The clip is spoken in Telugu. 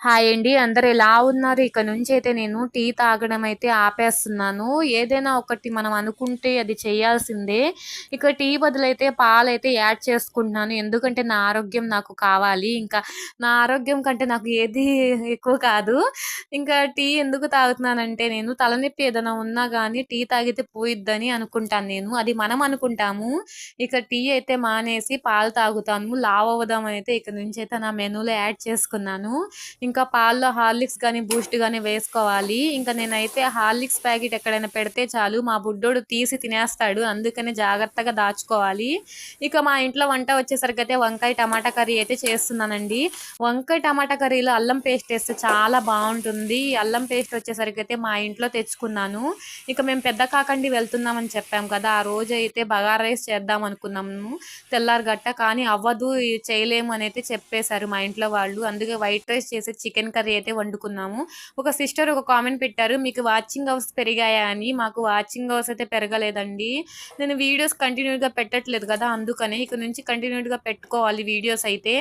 హాయ్ అండి. అందరు ఎలా ఉన్నారు? ఇక నుంచి అయితే నేను టీ తాగడం అయితే ఆపేస్తున్నాను. ఏదైనా ఒకటి మనం అనుకుంటే అది చేయాల్సిందే. ఇక టీ బదులైతే పాలైతే యాడ్ చేసుకుంటున్నాను. ఎందుకంటే నా ఆరోగ్యం నాకు కావాలి. ఇంకా నా ఆరోగ్యం కంటే నాకు ఏది ఎక్కువ కాదు. ఇంకా టీ ఎందుకు తాగుతున్నానంటే నేను తలనొప్పి ఏదైనా ఉన్నా కానీ టీ తాగితే పోయిద్దని అనుకుంటాను నేను. అది మనం అనుకుంటాము. ఇక టీ అయితే మానేసి పాలు తాగుతాను. లావ్ అవుదామని అయితే ఇక నుంచి అయితే నా మెనూలో యాడ్ చేసుకున్నాను. ఇంకా పాల్లో హార్లిక్స్ కానీ బూస్ట్ కానీ వేసుకోవాలి. ఇంకా నేనైతే హార్లిక్స్ ప్యాకెట్ ఎక్కడైనా పెడితే చాలు మా బుడ్డోడు తీసి తినేస్తాడు. అందుకని జాగ్రత్తగా దాచుకోవాలి. ఇక మా ఇంట్లో వంట వచ్చేసరికి అయితే వంకాయ టమాటా కర్రీ అయితే చేస్తున్నానండి. వంకాయ టమాటా కర్రీలో అల్లం పేస్ట్ వేస్తే చాలా బాగుంటుంది. అల్లం పేస్ట్ వచ్చేసరికి అయితే మా ఇంట్లో తెచ్చుకున్నాను. ఇక మేము పెద్ద కాకండి వెళ్తున్నామని చెప్పాం కదా ఆ రోజు అయితే బగారా రైస్ చేద్దాం అనుకున్నాము. తెల్లారి గట్ట కానీ అవ్వదు చేయలేము అని అయితే చెప్పేశారు మా ఇంట్లో వాళ్ళు. అందుకే వైట్ రైస్ చేసి చికెన్ కర్రీ అయితే వండుకున్నాము. ఒక సిస్టర్ ఒక కామెంట్ పెట్టారు మీకు వాచింగ్ అవర్స్ పెరిగాయా అని. మాకు వాచింగ్ అవర్స్ అయితే పెరగలేదండి. నేను వీడియోస్ కంటిన్యూగా పెట్టట్లేదు కదా అందుకనే ఇక నుంచి కంటిన్యూగా పెట్టుకోవాలి వీడియోస్ అయితే.